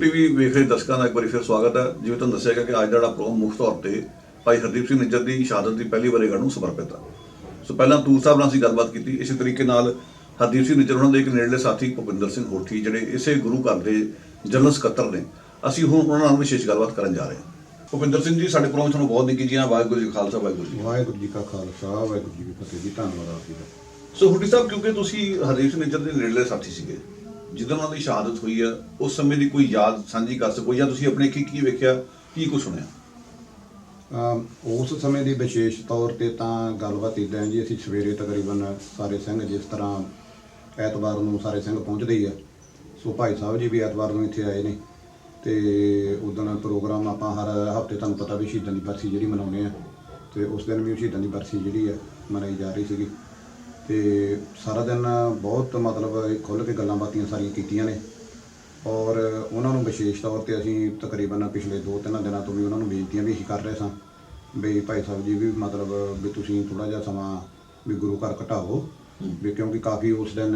TV ਵੇਖ ਰਹੇ ਦਰਸ਼ਕਾਂ ਦਾ ਇੱਕ ਵਾਰੀ ਫਿਰ ਸਵਾਗਤ ਹੈ। ਜਿਵੇਂ ਤੁਹਾਨੂੰ ਦੱਸਿਆ ਗਿਆ ਕਿ ਅੱਜ ਦਾ ਜਿਹੜਾ ਪ੍ਰੋਗਰਾਮ ਮੁੱਖ ਤੌਰ ਤੇ ਭਾਈ ਹਰਦੀਪ ਸਿੰਘ ਨਿੱਜਰ ਦੀ ਸ਼ਹਾਦਤ ਦੀ ਪਹਿਲੀ ਵਰੇਗੰਢ ਨੂੰ ਸਮਰਪਿਤ ਹੈ ਸੋ ਪਹਿਲਾਂ ਤੂਰ ਸਾਹਿਬ ਨਾਲ ਅਸੀਂ ਗੱਲਬਾਤ ਕੀਤੀ। ਇਸੇ ਤਰੀਕੇ ਨਾਲ ਹਰਦੀਪ ਸਿੰਘ ਨਿੱਜਰ ਉਹਨਾਂ ਦੇ ਇੱਕ ਨੇੜਲੇ ਸਾਥੀ ਭੁਪਿੰਦਰ ਸਿੰਘ ਹੋਠੀ ਜਿਹੜੇ ਇਸੇ ਗੁਰੂ ਘਰ ਦੇ ਜਨਰਲ ਸਕੱਤਰ ਨੇ। ਅਸੀਂ ਹੁਣ ਉਹਨਾਂ ਨਾਲ ਵਿਸ਼ੇਸ਼ ਗੱਲਬਾਤ ਕਰਨ ਜਾ ਰਹੇ ਹਾਂ। ਭੁਪਿੰਦਰ ਸਿੰਘ ਜੀ ਸਾਡੇ ਪ੍ਰੋਗਰਾਮ ਤੁਹਾਨੂੰ ਬਹੁਤ ਨਿੱਕੀ ਜੀਆਂ ਵਾਹਿਗੁਰੂ ਜੀ ਖਾਲਸਾ ਵਾਹਿਗੁਰੂ ਜੀ ਵਾਹਿਗੁਰੂ ਜੀ ਕਾ ਖਾਲਸਾ ਵਾਹਿਗੁਰੂ ਜੀ ਕੀ ਫਤਿਹ ਜੀ ਧੰਨਵਾਦ ਆਪ ਜੀ ਦਾ। ਸੋ ਹੋਠੀ ਸਾਹਿਬ ਕਿਉਂਕਿ ਤੁਸੀਂ ਹਰਦੀਪ ਸਿੰਘ ਨਿੱਜਰ ਦੇ ਨੇੜਲੇ ਸਾਥੀ ਸੀਗੇ ਜਦੋਂ ਉਹਨਾਂ ਦੀ ਸ਼ਹਾਦਤ ਹੋਈ ਹੈ ਉਸ ਸਮੇਂ ਦੀ ਕੋਈ ਯਾਦ ਸਾਂਝੀ ਕਰ ਸਕੋ ਜਾਂ ਤੁਸੀਂ ਆਪਣੇ ਕੀ ਕੀ ਵੇਖਿਆ, ਕੀ ਕੁਝ ਸੁਣਿਆ? ਉਸ ਸਮੇਂ ਦੀ ਵਿਸ਼ੇਸ਼ ਤੌਰ ਤੇ ਤਾਂ ਗੱਲਬਾਤ ਇਦਾਂ ਜੀ, ਅਸੀਂ ਸਵੇਰੇ ਤਕਰੀਬਨ ਸਾਰੇ ਸਿੰਘ ਜਿਸ ਤਰ੍ਹਾਂ ਐਤਵਾਰ ਨੂੰ ਸਾਰੇ ਸਿੰਘ ਪਹੁੰਚਦੇ ਹੀ ਆ। ਸੋ ਭਾਈ ਸਾਹਿਬ ਜੀ ਵੀ ਐਤਵਾਰ ਨੂੰ ਇੱਥੇ ਆਏ ਨੇ ਤੇ ਉਦੋਂ ਪ੍ਰੋਗਰਾਮ ਆਪਾਂ ਹਰ ਹਫ਼ਤੇ ਤੁਹਾਨੂੰ ਪਤਾ ਵੀ ਸ਼ਹੀਦਾਂ ਦੀ ਬਰਸੀ ਜਿਹੜੀ ਮਨਾਉਂਦੇ ਆ। ਤੇ ਉਸ ਦਿਨ ਵੀ ਸ਼ਹੀਦਾਂ ਦੀ ਬਰਸੀ ਜਿਹੜੀ ਆ, ਮਨਾਈ ਜਾ ਰਹੀ ਸੀਗੀ। ਤੇ ਸਾਰਾ ਦਿਨ ਬਹੁਤ ਮਤਲਬ ਖੁੱਲ੍ਹ ਕੇ ਗੱਲਾਂ ਬਾਤੀਆਂ ਸਾਰੀਆਂ ਕੀਤੀਆਂ ਨੇ। ਔਰ ਉਹਨਾਂ ਨੂੰ ਵਿਸ਼ੇਸ਼ ਤੌਰ ਤੇ ਅਸੀਂ ਤਕਰੀਬਨ ਪਿਛਲੇ 2-3 ਦਿਨਾਂ ਤੋਂ ਵੀ ਉਹਨਾਂ ਨੂੰ ਬੇਨਤੀਆਂ ਵੀ ਅਸੀਂ ਕਰ ਰਹੇ ਸਾਂ ਵੀ ਭਾਈ ਸਾਹਿਬ ਜੀ ਵੀ ਮਤਲਬ ਵੀ ਤੁਸੀਂ ਥੋੜਾ ਜਿਹਾ ਸਮਾਂ ਵੀ ਗੁਰੂ ਘਰ ਘਟਾਓ। ਵੀ ਕਿਉਂਕਿ ਕਾਫੀ ਉਸ ਦਿਨ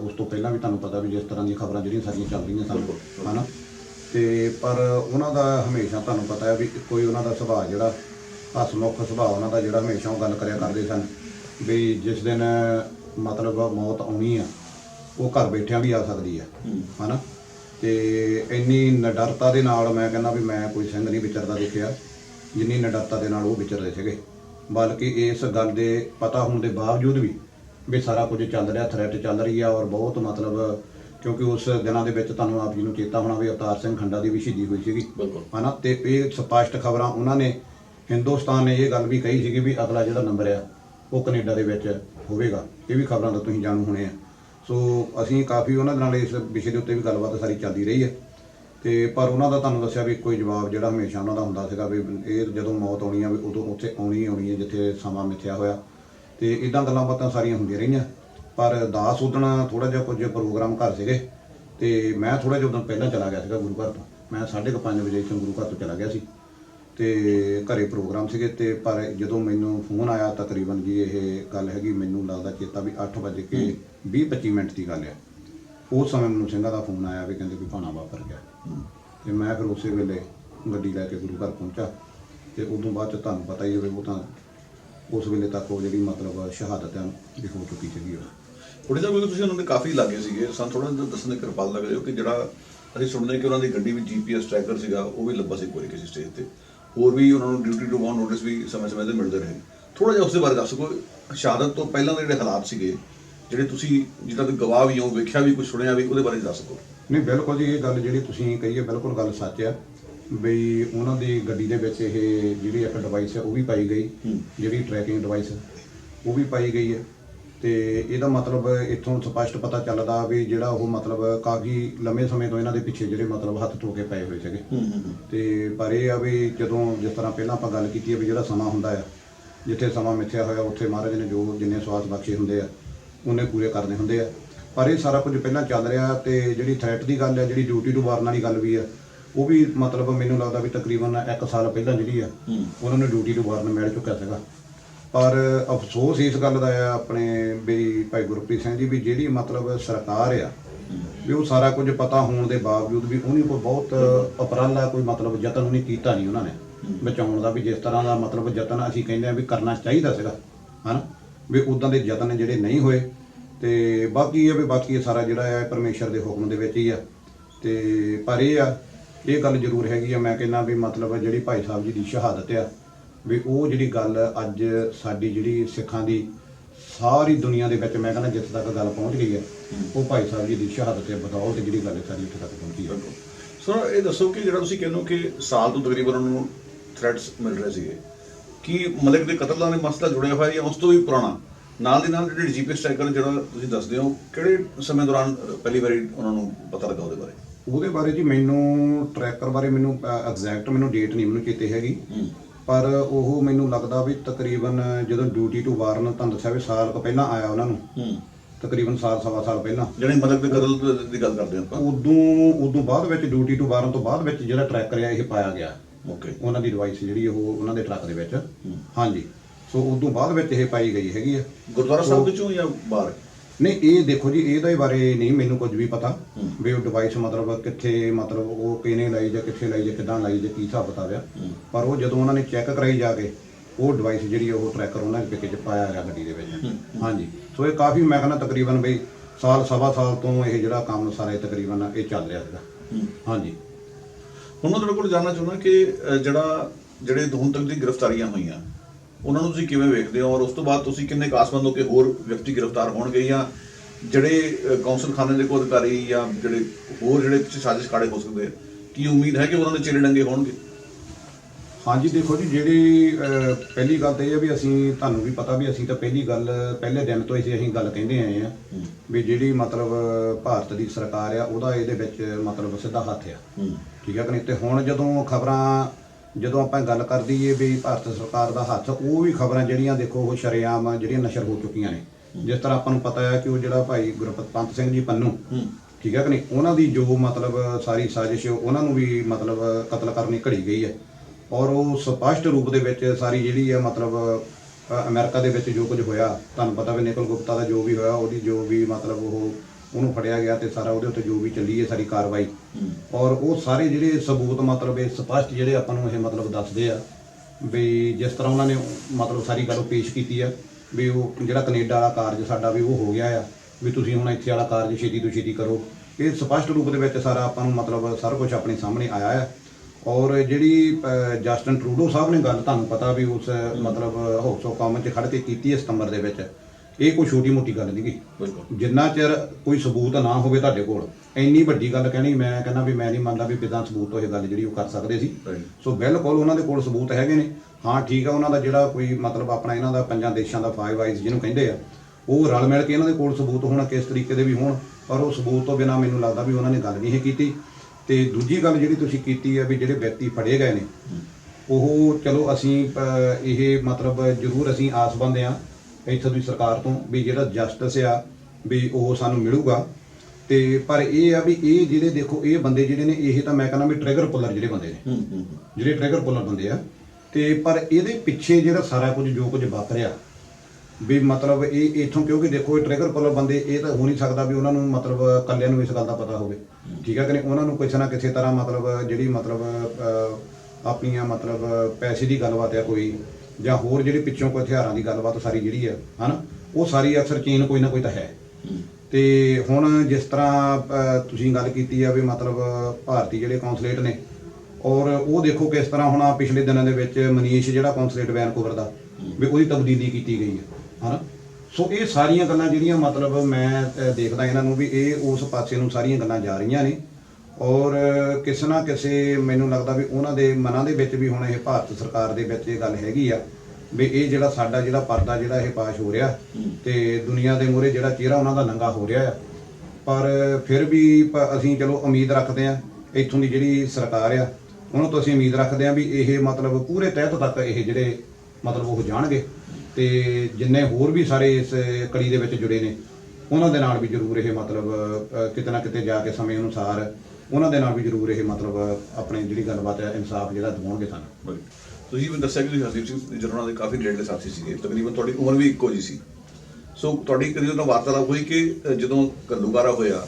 ਉਸ ਤੋਂ ਪਹਿਲਾਂ ਵੀ ਤੁਹਾਨੂੰ ਪਤਾ ਵੀ ਜਿਸ ਤਰ੍ਹਾਂ ਦੀਆਂ ਖਬਰਾਂ ਜਿਹੜੀਆਂ ਸਾਰੀਆਂ ਚੱਲ ਰਹੀਆਂ ਸਨ। ਹਨਾ? ਤੇ ਪਰ ਉਹਨਾਂ ਦਾ ਹਮੇਸ਼ਾ ਤੁਹਾਨੂੰ ਪਤਾ ਹੈ ਵੀ ਕੋਈ ਉਹਨਾਂ ਦਾ ਸੁਭਾਅ ਜਿਹੜਾ ਹਸਮੁਖ ਸੁਭਾਅ ਉਹਨਾਂ ਦਾ ਜਿਹੜਾ ਹਮੇਸ਼ਾ ਉਹ ਗੱਲ ਕਰਿਆ ਕਰਦੇ ਸਨ। ਵੀ ਜਿਸ ਦਿਨ ਮਤਲਬ ਮੌਤ ਆਉਣੀ ਆ ਉਹ ਘਰ ਬੈਠਿਆਂ ਵੀ ਆ ਸਕਦੀ ਆ ਹਨਾ? ਤੇ ਇੰਨੀ ਨਿਡਰਤਾ ਦੇ ਨਾਲ ਮੈਂ ਕਹਿੰਦਾ ਵੀ ਮੈਂ ਕੋਈ ਸਿੰਘ ਨਹੀਂ ਵਿਚਰਦਾ ਦੇਖਿਆ ਜਿੰਨੀ ਨਿਡਰਤਾ ਦੇ ਨਾਲ ਉਹ ਵਿਚਰਦੇ ਸੀਗੇ। ਬਲਕਿ ਇਸ ਗੱਲ ਦੇ ਪਤਾ ਹੋਣ ਦੇ ਬਾਵਜੂਦ ਵੀ ਵੀ ਸਾਰਾ ਕੁਝ ਚੱਲ ਰਿਹਾ ਥ੍ਰੈਟ ਚੱਲ ਰਹੀ ਆ ਔਰ ਬਹੁਤ ਮਤਲਬ ਕਿਉਂਕਿ ਉਸ ਦਿਨਾਂ ਦੇ ਵਿੱਚ ਤੁਹਾਨੂੰ ਆਪ ਜੀ ਨੂੰ ਚੇਤਾ ਹੋਣਾ ਵੀ ਅਵਤਾਰ ਸਿੰਘ ਖੰਡਾ ਦੀ ਵੀ ਸ਼ਹੀਦੀ ਹੋਈ ਸੀਗੀ ਹਨਾ? ਤੇ ਇਹ ਸਪਸ਼ਟ ਖਬਰਾਂ ਉਹਨਾਂ ਨੇ ਹਿੰਦੁਸਤਾਨ ਨੇ ਇਹ ਗੱਲ ਵੀ ਕਹੀ ਸੀਗੀ ਵੀ ਅਗਲਾ ਜਿਹੜਾ ਨੰਬਰ ਆ ਉਹ ਕੈਨੇਡਾ ਦੇ ਵਿੱਚ ਹੋਵੇਗਾ, ਇਹ ਵੀ ਖਬਰਾਂ ਦਾ ਤੁਸੀਂ ਜਾਣੂ ਹੋਣੇ ਆ। ਸੋ ਅਸੀਂ ਕਾਫੀ ਉਹਨਾਂ ਦੇ ਨਾਲ ਇਸ ਵਿਸ਼ੇ ਦੇ ਉੱਤੇ ਵੀ ਗੱਲਬਾਤ ਸਾਰੀ ਚੱਲਦੀ ਰਹੀ ਹੈ। ਤੇ ਪਰ ਉਹਨਾਂ ਦਾ ਤੁਹਾਨੂੰ ਦੱਸਿਆ ਵੀ ਕੋਈ ਜਵਾਬ ਜਿਹੜਾ ਹਮੇਸ਼ਾ ਉਹਨਾਂ ਦਾ ਹੁੰਦਾ ਸੀਗਾ ਵੀ ਇਹ ਜਦੋਂ ਮੌਤ ਆਉਣੀ ਆ ਵੀ ਉਦੋਂ ਉੱਥੇ ਆਉਣੀ ਹੀ ਆਉਣੀ ਹੈ ਜਿੱਥੇ ਸਮਾਂ ਮਿੱਥਿਆ ਹੋਇਆ। ਤੇ ਇਦਾਂ ਗੱਲਾਂ ਬਾਤਾਂ ਸਾਰੀਆਂ ਹੁੰਦੀਆਂ ਰਹੀਆਂ। ਪਰ ਦਾਸ ਉਦਣ ਥੋੜਾ ਜਿਹਾ ਕੁਝ ਪ੍ਰੋਗਰਾਮ ਘਰ ਸੀਗੇ। ਤੇ ਮੈਂ ਥੋੜਾ ਜਿਹਾ ਉਦੋਂ ਪਹਿਲਾਂ ਚਲਾ ਗਿਆ ਸੀਗਾ ਗੁਰੂ ਘਰ ਤੋਂ। ਮੈਂ 5:30 ਵਜੇ ਇੱਥੋਂ ਗੁਰੂ ਘਰ ਤੋਂ ਚਲਾ ਗਿਆ ਸੀ। ਤੇ ਘਰੇ ਪ੍ਰੋਗਰਾਮ ਸੀਗੇ ਤੇ ਪਰ ਜਦੋਂ ਮੈਨੂੰ ਫੋਨ ਆਇਆ ਤਕਰੀਬਨ ਜੀ ਇਹ ਗੱਲ ਹੈਗੀ ਮੈਨੂੰ ਲੱਗਦਾ ਚੇਤਾ ਵੀ 8 ਵਜੇ ਕੇ 20-25 ਮਿੰਟ ਦੀ ਗੱਲ ਆ। ਉਸ ਸਮੇਂ ਮੈਨੂੰ ਸਿੰਘਾਂ ਦਾ ਫੋਨ ਆਇਆ ਵੀ ਕਹਿੰਦੇ ਵੀ ਭਾਣਾ ਵਾਪਰ ਗਿਆ। ਤੇ ਮੈਂ ਫਿਰ ਉਸੇ ਵੇਲੇ ਗੱਡੀ ਲੈ ਕੇ ਗੁਰੂ ਘਰ ਪਹੁੰਚਾ ਤੇ ਉਦੋਂ ਬਾਅਦ ਚ ਤੁਹਾਨੂੰ ਪਤਾ ਹੀ ਹੋਵੇ ਉਹ ਤਾਂ ਉਸ ਵੇਲੇ ਤੱਕ ਉਹ ਜਿਹੜੀ ਮਤਲਬ ਸ਼ਹਾਦਤ ਆ ਵੀ ਹੋ ਚੁੱਕੀ ਸੀਗੀ ਉਹ। ਥੋੜੀ ਜਿਹਾ ਕਿਉਂਕਿ ਤੁਸੀਂ ਉਹਨਾਂ ਦੇ ਕਾਫੀ ਲੱਗੇ ਸੀਗੇ ਸਾਨੂੰ ਥੋੜਾ ਜਿਹਾ ਦੱਸਣ ਦੀ ਕਿਰਪਾਲ ਲੱਗ ਰਿਹਾ ਕਿ ਜਿਹੜਾ ਅਸੀਂ ਸੁਣਦੇ ਕਿ ਉਹਨਾਂ ਦੀ ਗੱਡੀ ਵਿੱਚ ਜੀਪੀਐਸ ਟਰੈਕਰ ਸੀਗਾ ਉਹ ਵੀ ਲੱਭਾ ਸੀ ਕੋਈ ਕਿਸੇ ਸਟੇਜ ਤੇ। ਹੋਰ ਵੀ ਉਹਨਾਂ ਨੂੰ ਡਿਊਟੀ ਟੂ ਵਾਨ ਨੋਟਿਸ ਵੀ ਸਮੇਂ-ਸਮੇਂ ਤੇ ਮਿਲਦੇ ਰਹੇ। ਥੋੜਾ ਜਿਹਾ ਉਸ ਦੇ ਬਾਰੇ ਦੱਸੋ ਕੋਈ ਸ਼ਹਾਦਤ ਤੋਂ ਪਹਿਲਾਂ ਦੇ ਜਿਹੜੇ ਹਾਲਾਤ ਸੀਗੇ ਜਿਹੜੇ ਤੁਸੀਂ ਜਿੱਦਾਂ ਕਿ ਗਵਾਹ ਵੀ ਹੋ ਵੇਖਿਆ ਵੀ ਕੁਝ ਸੁਣਿਆ ਵੀ ਉਹਦੇ ਬਾਰੇ ਦੱਸ ਦਿਓ ਨਹੀਂ ਬਿਲਕੁਲ ਜੀ ਇਹ ਗੱਲ ਜਿਹੜੀ ਤੁਸੀਂ ਕਹੀ ਹੈ ਬਿਲਕੁਲ ਗੱਲ ਸੱਚ ਆ। ਬਈ ਉਹਨਾਂ ਦੀ ਗੱਡੀ ਦੇ ਵਿੱਚ ਇਹ ਜਿਹੜੀ ਇੱਕ ਡਿਵਾਈਸ ਹੈ ਉਹ ਵੀ ਪਾਈ ਗਈ। ਜਿਹੜੀ ਟਰੈਕਿੰਗ ਡਿਵਾਈਸ ਉਹ ਵੀ ਪਾਈ ਗਈ ਹੈ ਤੇ ਇਹਦਾ ਮਤਲਬ ਇੱਥੋਂ ਸਪਸ਼ਟ ਪਤਾ ਚੱਲਦਾ ਵੀ ਜਿਹੜਾ ਉਹ ਮਤਲਬ ਕਾਫੀ ਲੰਮੇ ਸਮੇਂ ਤੋਂ ਇਹਨਾਂ ਦੇ ਪਿੱਛੇ ਜਿਹੜੇ ਮਤਲਬ ਹੱਥ ਧੋ ਕੇ ਪਏ ਹੋਏ ਸੀਗੇ। ਹੂੰ ਹੂੰ ਤੇ ਪਰ ਇਹ ਆ ਵੀ ਜਦੋਂ ਜਿਸ ਤਰ੍ਹਾਂ ਪਹਿਲਾਂ ਆਪਾਂ ਗੱਲ ਕੀਤੀ ਹੈ ਵੀ ਜਿਹੜਾ ਸਮਾਂ ਹੁੰਦਾ ਆ ਜਿੱਥੇ ਸਮਾਂ ਮਿੱਥਿਆ ਹੋਇਆ ਉੱਥੇ ਮਹਾਰਾਜ ਨੇ ਜੋ ਜਿੰਨੇ ਸਵਾਸ ਬਖਸ਼ੇ ਹੁੰਦੇ ਆ ਉਹਨੇ ਪੂਰੇ ਕਰਨੇ ਹੁੰਦੇ ਆ। ਪਰ ਇਹ ਸਾਰਾ ਕੁਝ ਪਹਿਲਾਂ ਚੱਲ ਰਿਹਾ ਤੇ ਜਿਹੜੀ ਥ੍ਰੈਟ ਦੀ ਗੱਲ ਹੈ ਜਿਹੜੀ ਡਿਊਟੀ ਟੂ ਵਾਰਨ ਵਾਲੀ ਗੱਲ ਵੀ ਆ ਉਹ ਵੀ ਮਤਲਬ ਮੈਨੂੰ ਲੱਗਦਾ ਵੀ ਤਕਰੀਬਨ 1 ਸਾਲ ਪਹਿਲਾਂ ਜਿਹੜੀ ਆ ਉਹਨਾਂ ਨੂੰ ਡਿਊਟੀ ਟੂ ਵਾਰਨ ਮਿਲ ਚੁੱਕਿਆ ਸੀਗਾ। ਪਰ ਅਫਸੋਸ ਇਸ ਗੱਲ ਦਾ ਆ ਆਪਣੇ ਵੀ ਭਾਈ ਗੁਰਪ੍ਰੀਤ ਸਿੰਘ ਜੀ ਵੀ ਜਿਹੜੀ ਮਤਲਬ ਸਰਕਾਰ ਆ, ਵੀ ਉਹ ਸਾਰਾ ਕੁਝ ਪਤਾ ਹੋਣ ਦੇ ਬਾਵਜੂਦ ਵੀ ਉਹਨੇ ਕੋਈ ਬਹੁਤ ਉਪਰਾਲਾ ਕੋਈ ਮਤਲਬ ਯਤਨ ਨਹੀਂ ਕੀਤਾ ਨਹੀਂ ਉਹਨਾਂ ਨੇ। ਬਚਾਉਣ ਦਾ ਵੀ ਜਿਸ ਤਰ੍ਹਾਂ ਦਾ ਮਤਲਬ ਯਤਨ ਅਸੀਂ ਕਹਿੰਦੇ ਆ ਵੀ ਕਰਨਾ ਚਾਹੀਦਾ ਸੀਗਾ, ਹਨਾ? ਵੀ ਉਦਾਂ ਦੇ ਯਤਨ ਜਿਹੜੇ ਨਹੀਂ ਹੋਏ ਤੇ ਬਾਕੀ ਇਹ ਵੀ ਬਾਕੀ ਇਹ ਸਾਰਾ ਜਿਹੜਾ ਹੈ ਪਰਮੇਸ਼ਰ ਦੇ ਹੁਕਮ ਦੇ ਵਿੱਚ ਹੀ ਆ। ਤੇ ਪਰ ਇਹ ਆ, ਇਹ ਗੱਲ ਜ਼ਰੂਰ ਹੈਗੀ ਆ, ਮੈਂ ਕਹਿੰਦਾ ਵੀ ਮਤਲਬ ਜਿਹੜੀ ਭਾਈ ਸਾਹਿਬ ਜੀ ਦੀ ਸ਼ਹਾਦਤ ਆ ਵੀ ਉਹ ਜਿਹੜੀ ਗੱਲ ਅੱਜ ਸਾਡੀ ਜਿਹੜੀ ਸਿੱਖਾਂ ਦੀ ਸਾਰੀ ਦੁਨੀਆ ਦੇ ਵਿੱਚ ਮੈਂ ਕਹਿੰਦਾ ਜਿੱਥੇ ਤੱਕ ਗੱਲ ਪਹੁੰਚ ਗਈ ਹੈ ਉਹ ਭਾਈ ਸਾਹਿਬ ਜੀ ਦੀ ਸ਼ਹਾਦਤ ਦੇ ਬਦੌਲਤ ਜਿਹੜੀ ਗੱਲ ਸਾਰੀ ਇੱਥੇ ਤੱਕ ਪਹੁੰਚੀ ਹੈ। ਬਿਲਕੁਲ। ਸੋ ਇਹ ਦੱਸੋ ਕਿ ਜਿਹੜਾ ਤੁਸੀਂ ਕਹਿੰਦੇ ਹੋ ਕਿ ਸਾਲ ਤੋਂ ਤਕਰੀਬਨ ਉਹਨਾਂ ਨੂੰ ਥ੍ਰੈਟਸ ਮਿਲ ਰਹੇ ਸੀਗੇ। ਕੀ ਮਲਿਕ ਦੇ ਕਤਲ ਨਾਲ ਇਹ ਮਸਲਾ ਜੁੜਿਆ ਹੋਇਆ ਜਾਂ ਉਸ ਤੋਂ ਵੀ ਪੁਰਾਣਾ? ਨਾਲ ਦੀ ਨਾਲ ਜਿਹੜੇ ਜੀਪੀਐਸ ਟਰੈਕਰ ਜਿਹੜਾ ਤੁਸੀਂ ਦੱਸਦੇ ਹੋ ਕਿਹੜੇ ਸਮੇਂ ਦੌਰਾਨ ਪਹਿਲੀ ਵਾਰੀ ਉਹਨਾਂ ਨੂੰ ਪਤਾ ਲੱਗਾ ਉਹਦੇ ਬਾਰੇ? ਉਹਦੇ ਬਾਰੇ ਜੀ ਮੈਨੂੰ ਟਰੈਕਰ ਬਾਰੇ ਮੈਨੂੰ ਐਗਜ਼ੈਕਟ ਮੈਨੂੰ ਡੇਟ ਨਹੀਂ ਮੈਨੂੰ ਚੇਤੇ ਹੈਗੀ। ਪਰ ਉਹ ਮੈਨੂੰ ਲੱਗਦਾ ਵੀ ਤਕਰੀਬਨ ਜਦੋਂ ਡਿਊਟੀ ਟੂ ਵਾਰਨ ਤੁਹਾਨੂੰ ਦੱਸਿਆ ਵੀ ਸਾਲ ਕੁ ਪਹਿਲਾਂ ਆਇਆ ਉਹਨਾਂ ਨੂੰ ਹੂੰ। ਤਕਰੀਬਨ ਸਾਲ ਸਵਾ ਸਾਲ ਪਹਿਲਾਂ। ਜਿਹੜੇ ਮਲਿਕ ਦੇ ਕਤਲ ਦੀ ਗੱਲ ਕਰਦੇ ਆਪਾਂ? ਉਦੋਂ ਉਦੋਂ ਬਾਅਦ ਵਿੱਚ ਡਿਊਟੀ ਟੂ ਵਾਰਨ ਤੋਂ ਬਾਅਦ ਵਿੱਚ ਜਿਹੜਾ ਟਰੈਕਰ ਆ ਇਹ ਪਾਇਆ ਗਿਆ। ਓਕੇ ਉਹਨਾਂ ਦੀ ਡਿਵਾਈਸ ਜਿਹੜੀ ਉਹ ਉਹਨਾਂ ਦੇ ਟਰੱਕ ਦੇ ਵਿੱਚ। ਹਾਂਜੀ। ਸੋ ਉਦੋਂ ਬਾਅਦ ਵਿੱਚ ਇਹ ਪਾਈ ਗਈ ਹੈਗੀ ਆ। ਗੁਰਦੁਆਰਾ ਸਾਹਿਬ ਵਿੱਚੋਂ ਜਾਂ ਬਾਹਰ? ਨਹੀਂ ਇਹ ਦੇਖੋ ਜੀ ਇਹਦੇ ਬਾਰੇ ਨਹੀਂ ਮੈਨੂੰ ਕੁਝ ਵੀ ਪਤਾ ਵੀ ਉਹ ਡਿਵਾਈਸ ਮਤਲਬ ਕਿੱਥੇ ਮਤਲਬ ਉਹ ਕਿਨੇ ਲਾਈ ਜਾਂ ਕਿੱਥੇ ਲਾਈ ਜਾਂ ਕਿਦਾਂ ਲਾਈ ਜਾਂ ਕੀ ਹਿਸਾਬ ਬਤਾਵਿਆ ਪਰ ਉਹ ਜਦੋਂ ਉਹਨਾਂ ਨੇ ਚੈੱਕ ਕਰਾਈ ਜਾ ਕੇ ਉਹ ਡਿਵਾਈਸ ਜਿਹੜੀ ਉਹ ਟਰੈਕਰ ਉਹਨਾਂ ਦੇ ਪਿੱਕੇ 'ਚ ਪਾਇਆ ਗਿਆ ਗੱਡੀ ਦੇ ਵਿੱਚ। ਹਾਂਜੀ। ਸੋ ਇਹ ਕਾਫੀ ਮੈਂ ਕਹਿੰਦਾ ਤਕਰੀਬਨ ਬਈ ਸਾਲ ਸਵਾ ਸਾਲ ਤੋਂ ਇਹ ਜਿਹੜਾ ਕੰਮ ਸਾਰਾ ਤਕਰੀਬਨ ਇਹ ਚੱਲ ਰਿਹਾ ਸੀਗਾ। ਹਾਂਜੀ। ਹੁਣ ਮੈਂ ਤੁਹਾਡੇ ਕੋਲ ਜਾਣਨਾ ਚਾਹੁੰਦਾ ਕਿ ਜਿਹੜਾ ਜਿਹੜੇ ਹੁਣ ਤੱਕ ਦੀ ਗ੍ਰਿਫਤਾਰੀਆਂ ਹੋਈਆਂ ਉਹਨਾਂ ਨੂੰ ਤੁਸੀਂ ਕਿਵੇਂ ਵੇਖਦੇ ਹੋ? ਔਰ ਉਸ ਤੋਂ ਬਾਅਦ ਤੁਸੀਂ ਕਿੰਨੇ ਕਾਸਮੰਦ ਹੋ ਕਿ ਹੋਰ ਵਿਅਕਤੀ ਗ੍ਰਿਫਤਾਰ ਹੋਣਗੇ? ਜਾਂ ਜਿਹੜੇ ਕੌਂਸਲ ਖਾਨੇ ਦੇ ਕੋਈ ਅਧਿਕਾਰੀ ਜਾਂ ਜਿਹੜੇ ਹੋਰ ਜਿਹੜੇ ਪਿੱਛੇ ਸਾਜ਼ਿਸ਼ ਕਾੜੇ ਹੋ ਸਕਦੇ ਆ, ਕੀ ਉਮੀਦ ਹੈ ਕਿ ਉਹਨਾਂ ਦੇ ਚਿਹਰੇ ਡੰਗੇ ਹੋਣਗੇ? ਹਾਂਜੀ ਦੇਖੋ ਜੀ ਜਿਹੜੀ ਪਹਿਲੀ ਗੱਲ ਤਾਂ ਇਹ ਹੈ ਵੀ ਅਸੀਂ ਤੁਹਾਨੂੰ ਵੀ ਪਤਾ ਵੀ ਅਸੀਂ ਤਾਂ ਪਹਿਲੀ ਗੱਲ ਪਹਿਲੇ ਦਿਨ ਤੋਂ ਹੀ ਅਸੀਂ ਗੱਲ ਕਹਿੰਦੇ ਆਏ ਆ ਵੀ ਜਿਹੜੀ ਮਤਲਬ ਭਾਰਤ ਦੀ ਸਰਕਾਰ ਆ ਉਹਦਾ ਇਹਦੇ ਵਿੱਚ ਮਤਲਬ ਸਿੱਧਾ ਹੱਥ ਆ। ਠੀਕ ਹੈ ਕਿ ਨਹੀਂ? ਤੇ ਹੁਣ ਜਦੋਂ ਖਬਰਾਂ ਜਦੋਂ ਆਪਾਂ ਗੱਲ ਕਰ ਦਈਏ ਵੀ ਭਾਰਤ ਸਰਕਾਰ ਦਾ ਹੱਥ ਉਹ ਵੀ ਖਬਰਾਂ ਜਿਹੜੀਆਂ ਦੇਖੋ ਉਹ ਸ਼ਰੇਆਮ ਜਿਹੜੀਆਂ ਨਸ਼ਰ ਹੋ ਚੁੱਕੀਆਂ ਨੇ। ਜਿਸ ਤਰ੍ਹਾਂ ਆਪਾਂ ਨੂੰ ਪਤਾ ਹੈ ਕਿ ਉਹ ਜਿਹੜਾ ਭਾਈ ਗੁਰਪਤ ਪੰਤ ਸਿੰਘ ਜੀ ਪੰਨੂ ਠੀਕ ਹੈ ਕਿ ਨਹੀਂ? ਉਹਨਾਂ ਦੀ ਜੋ ਮਤਲਬ ਸਾਰੀ ਸਾਜ਼ਿਸ਼ ਉਹਨਾਂ ਨੂੰ ਵੀ ਮਤਲਬ ਕਤਲ ਕਰਨੀ ਘੜੀ ਗਈ ਹੈ। ਔਰ ਉਹ ਸਪਸ਼ਟ ਰੂਪ ਦੇ ਵਿੱਚ ਸਾਰੀ ਜਿਹੜੀ ਹੈ ਮਤਲਬ ਅਮਰੀਕਾ ਦੇ ਵਿੱਚ ਜੋ ਕੁਝ ਹੋਇਆ ਤੁਹਾਨੂੰ ਪਤਾ ਵੀ ਨਿਕਲ ਗੁਪਤਾ ਦਾ ਜੋ ਵੀ ਹੋਇਆ ਉਹਦੀ ਜੋ ਵੀ ਮਤਲਬ ਉਹ ਉਹਨੂੰ ਫੜਿਆ ਗਿਆ ਤੇ ਸਾਰਾ ਉਹਦੇ ਉੱਤੇ ਜੋ ਵੀ ਚੱਲੀ ਹੈ ਸਾਰੀ ਕਾਰਵਾਈ। ਔਰ ਉਹ ਸਾਰੇ ਜਿਹੜੇ ਸਬੂਤ ਮਤਲਬ ਇਹ ਸਪਸ਼ਟ ਜਿਹੜੇ ਆਪਾਂ ਨੂੰ ਇਹ ਮਤਲਬ ਦੱਸਦੇ ਆ ਵੀ ਜਿਸ ਤਰ੍ਹਾਂ ਉਹਨਾਂ ਨੇ ਮਤਲਬ ਸਾਰੀ ਗੱਲ ਪੇਸ਼ ਕੀਤੀ ਆ ਵੀ ਉਹ ਜਿਹੜਾ ਕੈਨੇਡਾ ਵਾਲਾ ਕਾਰਜ ਸਾਡਾ ਵੀ ਉਹ ਹੋ ਗਿਆ ਆ ਵੀ ਤੁਸੀਂ ਹੁਣ ਇੱਥੇ ਵਾਲਾ ਕਾਰਜ ਛੇਤੀ ਤੋਂ ਛੇਤੀ ਕਰੋ। ਇਹ ਸਪਸ਼ਟ ਰੂਪ ਦੇ ਵਿੱਚ ਸਾਰਾ ਆਪਾਂ ਨੂੰ ਮਤਲਬ ਸਾਰਾ ਕੁਝ ਆਪਣੇ ਸਾਹਮਣੇ ਆਇਆ ਆ। ਔਰ ਜਿਹੜੀ ਜਸਟਨ ਟਰੂਡੋ ਸਾਹਿਬ ਨੇ ਗੱਲ ਤੁਹਾਨੂੰ ਪਤਾ ਵੀ ਉਸ ਮਤਲਬ ਹਾਊਸ ਆਫ ਕਾਮਨ 'ਚ ਖੜ ਕੇ ਕੀਤੀ ਹੈ ਸਤੰਬਰ ਦੇ ਵਿੱਚ। ਇਹ ਕੋਈ ਛੋਟੀ ਮੋਟੀ ਗੱਲ ਨਹੀਂ ਗੀ। ਬਿਲਕੁਲ। ਜਿੰਨਾ ਚਿਰ ਕੋਈ ਸਬੂਤ ਨਾ ਹੋਵੇ ਤੁਹਾਡੇ ਕੋਲ ਇੰਨੀ ਵੱਡੀ ਗੱਲ ਕਹਿਣੀ ਮੈਂ ਕਹਿੰਦਾ ਵੀ ਮੈਂ ਨਹੀਂ ਮੰਨਦਾ ਵੀ ਬਿਨਾਂ ਸਬੂਤ ਤੋਂ ਇਹ ਗੱਲ ਜਿਹੜੀ ਉਹ ਕਰ ਸਕਦੇ ਸੀ. ਸੋ ਬਿਲਕੁਲ ਉਹਨਾਂ ਦੇ ਕੋਲ ਸਬੂਤ ਹੈਗੇ ਨੇ। ਹਾਂ ਠੀਕ ਆ ਉਹਨਾਂ ਦਾ ਜਿਹੜਾ ਕੋਈ ਮਤਲਬ ਆਪਣਾ ਇਹਨਾਂ ਦਾ ਪੰਜਾਂ ਦੇਸ਼ਾਂ ਦਾ ਫਾਈਵ ਆਈਜ਼ ਜਿਹਨੂੰ ਕਹਿੰਦੇ ਆ ਉਹ ਰਲ ਮਿਲ ਕੇ ਇਹਨਾਂ ਦੇ ਕੋਲ ਸਬੂਤ ਹੋਣ ਕਿਸ ਤਰੀਕੇ ਦੇ ਵੀ ਹੋਣ ਪਰ ਉਹ ਸਬੂਤ ਤੋਂ ਬਿਨਾ ਮੈਨੂੰ ਲੱਗਦਾ ਵੀ ਉਹਨਾਂ ਨੇ ਗੱਲ ਨਹੀਂ ਕੀਤੀ। ਤੇ ਦੂਜੀ ਗੱਲ ਜਿਹੜੀ ਤੁਸੀਂ ਕੀਤੀ ਹੈ ਵੀ ਜਿਹੜੇ ਵਿਅਕਤੀ ਫੜੇ ਗਏ ਨੇ ਉਹ ਚਲੋ ਅਸੀਂ ਇਹ ਮਤਲਬ ਜ਼ਰੂਰ ਅਸੀਂ ਆਸਬੰਦ ਆ। ਇੱਥੋਂ ਦੀ ਸਰਕਾਰ ਤੋਂ ਵੀ ਜਿਹੜਾ ਜਸਟਿਸ ਆ ਵੀ ਉਹ ਸਾਨੂੰ ਮਿਲੂਗਾ। ਤੇ ਪਰ ਇਹ ਆ ਵੀ ਇਹ ਜਿਹੜੇ ਦੇਖੋ ਇਹ ਬੰਦੇ ਜਿਹੜੇ ਨੇ ਇਹ ਤਾਂ ਮੈਂ ਕਹਿੰਦਾ ਵੀ ਟ੍ਰਿਗਰ ਪੁੱਲਰ ਜਿਹੜੇ ਬੰਦੇ ਨੇ। ਜਿਹੜੇ ਟ੍ਰਿਗਰ ਪੁੱਲਰ ਬੰਦੇ ਆ। ਤੇ ਪਰ ਇਹਦੇ ਪਿੱਛੇ ਜਿਹੜਾ ਸਾਰਾ ਕੁਝ ਜੋ ਕੁਝ ਵਾਪਰਿਆ ਵੀ ਮਤਲਬ ਇਹ ਇਥੋਂ ਕਿਉਂਕਿ ਦੇਖੋ ਇਹ ਟ੍ਰਿਗਰ ਪੁੱਲਰ ਬੰਦੇ ਇਹ ਤਾਂ ਹੋ ਨਹੀਂ ਸਕਦਾ ਵੀ ਉਹਨਾਂ ਨੂੰ ਮਤਲਬ ਕੱਲਿਆਂ ਨੂੰ ਇਸ ਗੱਲ ਦਾ ਪਤਾ ਹੋਵੇ। ਠੀਕ ਹੈ ਕਿ ਨਹੀਂ? ਉਹਨਾਂ ਨੂੰ ਕਿਸੇ ਨਾ ਕਿਸੇ ਤਰ੍ਹਾਂ ਮਤਲਬ ਜਿਹੜੀ ਮਤਲਬ ਆਪਣੀਆਂ ਮਤਲਬ ਪੈਸੇ ਦੀ ਗੱਲਬਾਤ ਆ ਕੋਈ ਜਾਂ ਹੋਰ ਜਿਹੜੀ ਪਿੱਛੋਂ ਕੋਈ ਹਥਿਆਰਾਂ ਦੀ ਗੱਲਬਾਤ ਸਾਰੀ ਜਿਹੜੀ ਹੈ ਹਨਾ, ਉਹ ਸਾਰੀ ਅਕਸਰ ਚੀਨ ਕੋਈ ਨਾ ਕੋਈ ਤਾਂ ਹੈ। ਤੇ ਹੁਣ ਜਿਸ ਤਰ੍ਹਾਂ ਤੁਸੀਂ ਗੱਲ ਕੀਤੀ ਆ ਵੀ ਮਤਲਬ ਭਾਰਤੀ ਜਿਹੜੇ ਕੌਂਸਲੇਟ ਨੇ, ਔਰ ਉਹ ਦੇਖੋ ਕਿਸ ਤਰ੍ਹਾਂ ਹੁਣ ਪਿਛਲੇ ਦਿਨਾਂ ਦੇ ਵਿੱਚ ਮਨੀਸ਼ ਜਿਹੜਾ ਕੌਂਸਲੇਟ ਵੈਨਕੂਵਰ ਦਾ, ਵੀ ਉਹਦੀ ਤਬਦੀਲੀ ਕੀਤੀ ਗਈ ਹੈ ਹਨਾ। ਸੋ ਇਹ ਸਾਰੀਆਂ ਗੱਲਾਂ ਜਿਹੜੀਆਂ ਮਤਲਬ ਮੈਂ ਦੇਖਦਾ ਇਹਨਾਂ ਨੂੰ ਵੀ ਇਹ ਉਸ ਪਾਸੇ ਨੂੰ ਸਾਰੀਆਂ ਗੱਲਾਂ ਜਾ ਰਹੀਆਂ ਨੇ। ਔਰ ਕਿਸੇ ਨਾ ਕਿਸੇ ਮੈਨੂੰ ਲੱਗਦਾ ਵੀ ਉਹਨਾਂ ਦੇ ਮਨਾਂ ਦੇ ਵਿੱਚ ਵੀ ਹੁਣ ਇਹ ਭਾਰਤ ਸਰਕਾਰ ਦੇ ਵਿੱਚ ਇਹ ਗੱਲ ਹੈਗੀ ਆ ਵੀ ਇਹ ਜਿਹੜਾ ਸਾਡਾ ਜਿਹੜਾ ਪਰਦਾ ਜਿਹੜਾ ਇਹ ਪਾਸ਼ ਹੋ ਰਿਹਾ ਤੇ ਦੁਨੀਆ ਦੇ ਮੂਹਰੇ ਜਿਹੜਾ ਚਿਹਰਾ ਉਹਨਾਂ ਦਾ ਨੰਗਾ ਹੋ ਰਿਹਾ ਆ। ਪਰ ਫਿਰ ਵੀ ਅਸੀਂ ਚਲੋ ਉਮੀਦ ਰੱਖਦੇ ਆ ਇੱਥੋਂ ਦੀ ਜਿਹੜੀ ਸਰਕਾਰ ਆ ਉਹਨਾਂ ਤੋਂ ਅਸੀਂ ਉਮੀਦ ਰੱਖਦੇ ਆ ਵੀ ਇਹ ਮਤਲਬ ਪੂਰੇ ਤਹਿਤ ਤੱਕ ਇਹ ਜਿਹੜੇ ਮਤਲਬ ਉਹ ਜਾਣਗੇ ਤੇ ਜਿੰਨੇ ਹੋਰ ਵੀ ਸਾਰੇ ਇਸ ਕੜੀ ਦੇ ਵਿੱਚ ਜੁੜੇ ਨੇ ਉਹਨਾਂ ਦੇ ਨਾਲ ਵੀ ਜ਼ਰੂਰ ਇਹ ਮਤਲਬ ਕਿਤੇ ਨਾ ਕਿਤੇ ਜਾ ਕੇ ਸਮੇਂ ਅਨੁਸਾਰ ਉਹਨਾਂ ਦੇ ਨਾਲ ਵੀ ਜ਼ਰੂਰ ਇਹ ਮਤਲਬ ਆਪਣੇ ਜਿਹੜੀ ਗੱਲਬਾਤ ਹੈ ਇਨਸਾਫ ਜਿਹੜਾ ਦਿਵਾਉਣਗੇ ਸਾਨੂੰ. ਤੁਸੀਂ ਵੀ ਦੱਸਿਆ ਕਿ ਤੁਸੀਂ ਹਰਦੀਪ ਸਿੰਘ ਜਰਨਾ ਦੇ ਕਾਫੀ ਨੇੜਲੇ ਸਾਥੀ ਸੀਗੇ ਤਕਰੀਬਨ ਤੁਹਾਡੀ ਉਮਰ ਵੀ ਇੱਕੋ ਜੀ ਸੀ। ਸੋ ਤੁਹਾਡੀ ਕਦੀ ਉਹਨਾਂ ਵਾਰਤਾਲਾਪ ਹੋਈ ਕਿ ਜਦੋਂ ਕੱਲੂਕਾਰਾ ਹੋਇਆ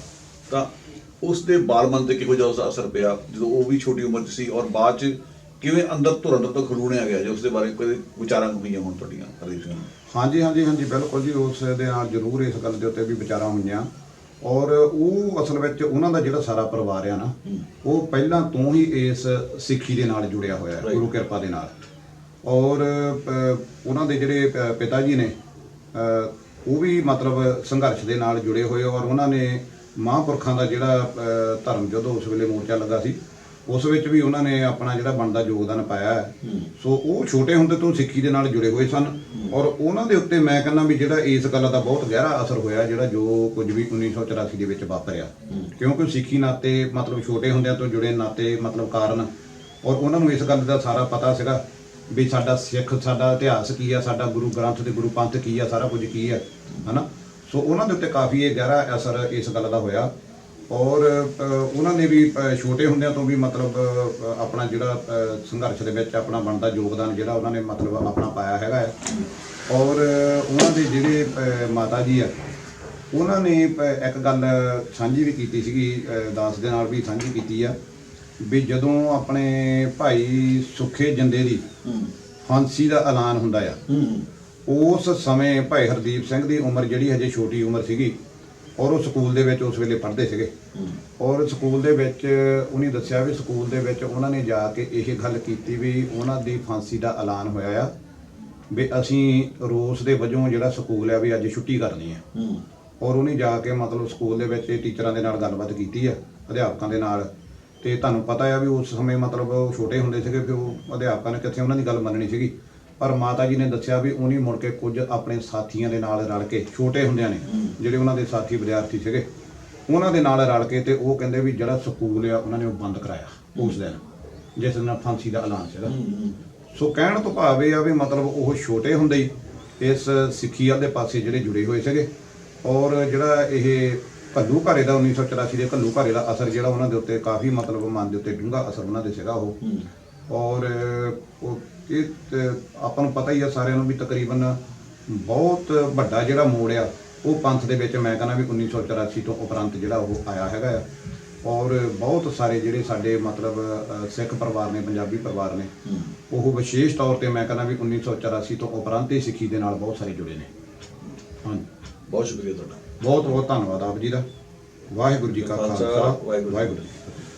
ਤਾਂ ਉਸ ਦੇ ਬਾਲ ਮਨ ਤੇ ਕਿਹੋ ਜਿਹਾ ਉਸਦਾ ਅਸਰ ਪਿਆ ਜਦੋਂ ਉਹ ਵੀ ਛੋਟੀ ਉਮਰ 'ਚ ਸੀ ਔਰ ਬਾਅਦ 'ਚ ਕਿਵੇਂ ਅੰਦਰ ਧੁਰ ਅੰਦਰ ਤੋਂ ਖਲੂਣਿਆ ਗਿਆ ਜੇ ਉਸ ਦੇ ਬਾਰੇ ਕੋਈ ਵਿਚਾਰਾਂ ਹੋਈਆਂ ਹੁਣ ਤੁਹਾਡੀਆਂ ਹਰਦੀਪ ਸਿੰਘ? ਹਾਂਜੀ ਹਾਂਜੀ ਹਾਂਜੀ ਬਿਲਕੁਲ ਜੀ ਉਸ ਦੇ ਨਾਲ ਜ਼ਰੂਰ ਇਸ ਗੱਲ ਦੇ ਉੱਤੇ ਵੀ ਵਿਚਾਰਾਂ ਹੋਈਆਂ। ਔਰ ਉਹ ਅਸਲ ਵਿੱਚ ਉਹਨਾਂ ਦਾ ਜਿਹੜਾ ਸਾਰਾ ਪਰਿਵਾਰ ਆ ਨਾ ਉਹ ਪਹਿਲਾਂ ਤੋਂ ਹੀ ਇਸ ਸਿੱਖੀ ਦੇ ਨਾਲ ਜੁੜਿਆ ਹੋਇਆ ਹੈ. ਗੁਰੂ ਕਿਰਪਾ ਦੇ ਨਾਲ ਔਰ ਉਹਨਾਂ ਦੇ ਜਿਹੜੇ ਪਿਤਾ ਜੀ ਨੇ ਉਹ ਵੀ ਮਤਲਬ ਸੰਘਰਸ਼ ਦੇ ਨਾਲ ਜੁੜੇ ਹੋਏ ਔਰ ਉਹਨਾਂ ਨੇ ਮਹਾਂਪੁਰਖਾਂ ਦਾ ਜਿਹੜਾ ਧਰਮ ਜਦੋਂ ਉਸ ਵੇਲੇ ਮੋਰਚਾ ਲੱਗਾ ਸੀ ਉਸ ਵਿੱਚ ਵੀ ਉਹਨਾਂ ਨੇ ਆਪਣਾ ਜਿਹੜਾ ਬਣਦਾ ਯੋਗਦਾਨ ਪਾਇਆ ਹੈ। ਸੋ ਉਹ ਛੋਟੇ ਹੁੰਦੇ ਤੋਂ ਸਿੱਖੀ ਦੇ ਨਾਲ ਜੁੜੇ ਹੋਏ ਸਨ ਔਰ ਉਹਨਾਂ ਦੇ ਉੱਤੇ ਮੈਂ ਕਹਿੰਦਾ ਵੀ ਜਿਹੜਾ ਇਸ ਗੱਲ ਦਾ ਬਹੁਤ ਗਹਿਰਾ ਅਸਰ ਹੋਇਆ ਜਿਹੜਾ ਜੋ ਕੁਝ ਵੀ 1984 ਦੇ ਵਿੱਚ ਵਾਪਰਿਆ। ਕਿਉਂਕਿ ਸਿੱਖੀ ਨਾਤੇ ਮਤਲਬ ਛੋਟੇ ਹੁੰਦਿਆਂ ਤੋਂ ਜੁੜੇ ਨਾਤੇ ਮਤਲਬ ਕਾਰਨ ਔਰ ਉਹਨਾਂ ਨੂੰ ਇਸ ਗੱਲ ਦਾ ਸਾਰਾ ਪਤਾ ਸੀਗਾ ਵੀ ਸਾਡਾ ਸਿੱਖ ਸਾਡਾ ਇਤਿਹਾਸ ਕੀ ਆ ਸਾਡਾ ਗੁਰੂ ਗ੍ਰੰਥ ਤੇ ਗੁਰੂ ਪੰਥ ਕੀ ਆ ਸਾਰਾ ਕੁਝ ਕੀ ਆ ਹਨਾ? ਸੋ ਉਹਨਾਂ ਦੇ ਉੱਤੇ ਕਾਫੀ ਇਹ ਗਹਿਰਾ ਅਸਰ ਇਸ ਗੱਲ ਦਾ ਹੋਇਆ। ਔਰ ਉਹਨਾਂ ਨੇ ਵੀ ਛੋਟੇ ਹੁੰਦਿਆਂ ਤੋਂ ਵੀ ਮਤਲਬ ਆਪਣਾ ਜਿਹੜਾ ਸੰਘਰਸ਼ ਦੇ ਵਿੱਚ ਆਪਣਾ ਬਣਦਾ ਯੋਗਦਾਨ ਜਿਹੜਾ ਉਹਨਾਂ ਨੇ ਮਤਲਬ ਆਪਣਾ ਪਾਇਆ ਹੈਗਾ ਹੈ। ਔਰ ਉਹਨਾਂ ਦੇ ਜਿਹੜੇ ਮਾਤਾ ਜੀ ਆ ਉਹਨਾਂ ਨੇ ਇੱਕ ਗੱਲ ਸਾਂਝੀ ਵੀ ਕੀਤੀ ਸੀਗੀ ਦਾਸ ਦੇ ਨਾਲ ਵੀ ਸਾਂਝੀ ਕੀਤੀ ਆ ਵੀ ਜਦੋਂ ਆਪਣੇ ਭਾਈ ਸੁੱਖੇ ਜਿੰਦੇ ਦੀ ਫਾਂਸੀ ਦਾ ਐਲਾਨ ਹੁੰਦਾ ਆ ਉਸ ਸਮੇਂ ਭਾਈ ਹਰਦੀਪ ਸਿੰਘ ਦੀ ਉਮਰ ਜਿਹੜੀ ਹਜੇ ਛੋਟੀ ਉਮਰ ਸੀਗੀ ਔਰ ਉਹ ਸਕੂਲ ਦੇ ਵਿੱਚ ਉਸ ਵੇਲੇ ਪੜ੍ਹਦੇ ਸੀਗੇ। ਔਰ ਸਕੂਲ ਦੇ ਵਿੱਚ ਉਹਨੇ ਦੱਸਿਆ ਵੀ ਸਕੂਲ ਦੇ ਵਿੱਚ ਉਹਨਾਂ ਨੇ ਜਾ ਕੇ ਇਹ ਗੱਲ ਕੀਤੀ ਵੀ ਉਹਨਾਂ ਦੀ ਫਾਂਸੀ ਦਾ ਐਲਾਨ ਹੋਇਆ ਆ ਵੀ ਅਸੀਂ ਰੋਸ ਦੇ ਵਜੋਂ ਜਿਹੜਾ ਸਕੂਲ ਆ ਵੀ ਅੱਜ ਛੁੱਟੀ ਕਰਨੀ ਆ। ਹੂੰ। ਔਰ ਉਹਨੇ ਜਾ ਕੇ ਮਤਲਬ ਸਕੂਲ ਦੇ ਵਿੱਚ ਟੀਚਰਾਂ ਦੇ ਨਾਲ ਗੱਲਬਾਤ ਕੀਤੀ ਆ ਅਧਿਆਪਕਾਂ ਦੇ ਨਾਲ। ਤੇ ਤੁਹਾਨੂੰ ਪਤਾ ਆ ਵੀ ਉਸ ਸਮੇਂ ਮਤਲਬ ਛੋਟੇ ਹੁੰਦੇ ਸੀਗੇ ਕਿ ਉਹ ਅਧਿਆਪਕਾਂ ਨੇ ਕਿੱਥੇ ਉਹਨਾਂ ਦੀ ਗੱਲ ਮੰਨਣੀ ਸੀਗੀ। ਪਰ ਮਾਤਾ ਜੀ ਨੇ ਦੱਸਿਆ ਵੀ ਉਹਨੇ ਮੁੜ ਕੇ ਕੁਝ ਆਪਣੇ ਸਾਥੀਆਂ ਦੇ ਨਾਲ ਰਲ ਕੇ ਛੋਟੇ ਹੁੰਦਿਆਂ ਨੇ ਜਿਹੜੇ ਉਹਨਾਂ ਦੇ ਸਾਥੀ ਵਿਦਿਆਰਥੀ ਸੀਗੇ ਉਹਨਾਂ ਦੇ ਨਾਲ ਰਲ ਕੇ ਤੇ ਉਹ ਕਹਿੰਦੇ ਵੀ ਜਿਹੜਾ ਸਕੂਲ ਆ ਉਹਨਾਂ ਨੇ ਉਹ ਬੰਦ ਕਰਾਇਆ ਉਸ ਦਿਨ ਜਿਸ ਦਿਨ ਫਾਂਸੀ ਦਾ ਐਲਾਨ ਸੀਗਾ। ਸੋ ਕਹਿਣ ਤੋਂ ਭਾਵ ਇਹ ਆ ਵੀ ਮਤਲਬ ਉਹ ਛੋਟੇ ਹੁੰਦੇ ਹੀ ਇਸ ਸਿੱਖੀਆ ਦੇ ਪਾਸੇ ਜਿਹੜੇ ਜੁੜੇ ਹੋਏ ਸੀਗੇ ਔਰ ਜਿਹੜਾ ਇਹ ਕੱਲੂ ਘਾਰੇ ਦਾ 1984 ਦੇ ਕੱਲੂ ਘਾਰੇ ਦਾ ਅਸਰ ਜਿਹੜਾ ਉਹਨਾਂ ਦੇ ਉੱਤੇ ਕਾਫੀ ਮਤਲਬ ਮਨ ਦੇ ਉੱਤੇ ਡੂੰਘਾ ਅਸਰ ਉਹਨਾਂ ਦੇ ਸੀਗਾ ਉਹ। ਔਰ ਉਹ ਇਹ ਤੇ ਆਪਾਂ ਨੂੰ ਪਤਾ ਹੀ ਆ ਸਾਰਿਆਂ ਨੂੰ ਵੀ ਤਕਰੀਬਨ ਬਹੁਤ ਵੱਡਾ ਜਿਹੜਾ ਮੋੜ ਆ ਉਹ ਪੰਥ ਦੇ ਵਿੱਚ ਮੈਂ ਕਹਿੰਦਾ ਵੀ 1984 ਤੋਂ ਉਪਰੰਤ ਜਿਹੜਾ ਉਹ ਆਇਆ ਹੈਗਾ ਆ। ਔਰ ਬਹੁਤ ਸਾਰੇ ਜਿਹੜੇ ਸਾਡੇ ਮਤਲਬ ਸਿੱਖ ਪਰਿਵਾਰ ਨੇ ਪੰਜਾਬੀ ਪਰਿਵਾਰ ਨੇ ਉਹ ਵਿਸ਼ੇਸ਼ ਤੌਰ ਤੇ ਮੈਂ ਕਹਿੰਦਾ ਵੀ 1984 ਤੋਂ ਉਪਰੰਤ ਹੀ ਸਿੱਖੀ ਦੇ ਨਾਲ ਬਹੁਤ ਸਾਰੇ ਜੁੜੇ ਨੇ। ਹਾਂਜੀ। ਬਹੁਤ ਸ਼ੁਕਰੀਆ ਤੁਹਾਡਾ। ਬਹੁਤ ਬਹੁਤ ਧੰਨਵਾਦ ਆਪ ਜੀ ਦਾ। ਵਾਹਿਗੁਰੂ ਜੀ ਕਾ ਖਾਲਸਾ, ਖਾਲਸਾ ਵਾਹਿਗੁਰੂ ਜੀ